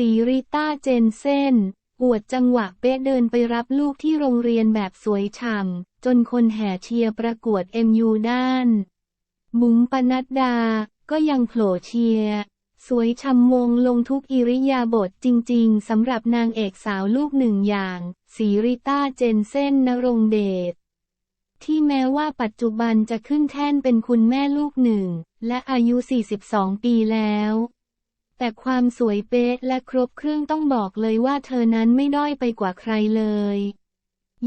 สีริต้าเจนเซนอวดจังหวะเป๊ะเดินไปรับลูกที่โรงเรียนแบบสวยฉ่ำ จนคนแห่เชียร์ประกวด MU ด้าน บุ๋มปนัดดา ก็ยังโผล่เชียร์ สวยชำมงลงทุกอิริยาบถจริงๆสำหรับนางเอกสาวลูกหนึ่งอย่างสีริต้าเจนเซนนรงเดชที่แม้ว่าปัจจุบันจะขึ้นแท่นเป็นคุณแม่ลูกหนึ่ง และอายุ 42 ปีแล้ว แต่ความสวยเป๊ะและครบเครื่องต้องบอกเลยว่าเธอนั้นไม่ด้อยไปกว่าใครเลย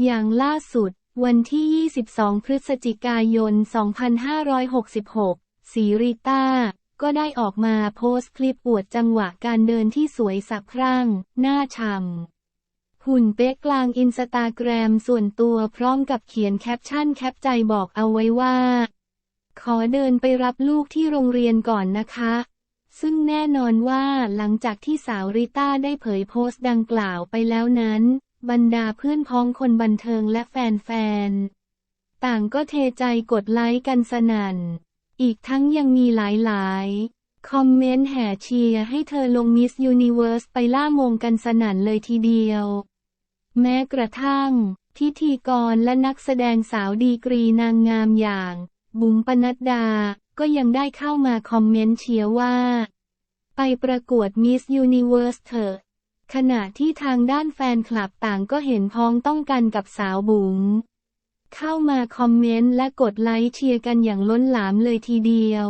อย่างล่าสุด วันที่ 22 พฤศจิกายน 2566 สีริต้า ก็ได้ออกมาโพสต์คลิปอวดจังหวะการเดินที่สวยสักครั้งหน้าช่ำหุ่นเป๊ะกลางอินสตาแกรมส่วนตัวพร้อมกับเขียนแคปชั่นแคปใจบอกเอาไว้ว่า ขอเดินไปรับลูกที่โรงเรียนก่อนนะคะ ซึ่งแน่นอนว่าหลังจากที่สาวริต้าได้เผยโพสต์ดังกล่าวไปแล้วนั้น บรรดาเพื่อนพ้องคนบันเทิงและแฟนๆ ต่างก็เทใจกดไลค์กันสนั่น อีกทั้งยังมีหลายๆ คอมเมนต์แห่เชียร์ให้เธอลงมิสยูนิเวิร์สไปล่ามงกันสนั่นเลยทีเดียว แม้กระทั่ง พิธีกรและนักแสดงสาวดีกรีนางงามอย่าง บุ๋มปนัดดา ก็ยังได้เข้ามาคอมเมนต์เชียร์ว่า ไปประกวดมิสยูนิเวิร์สเถอะ ขณะที่ทางด้านแฟนคลับต่างก็เห็นพ้องต้องกันกับสาวบุ๋มเข้ามาคอมเมนต์และกดไลค์เชียร์กันอย่างล้นหลามเลยทีเดียว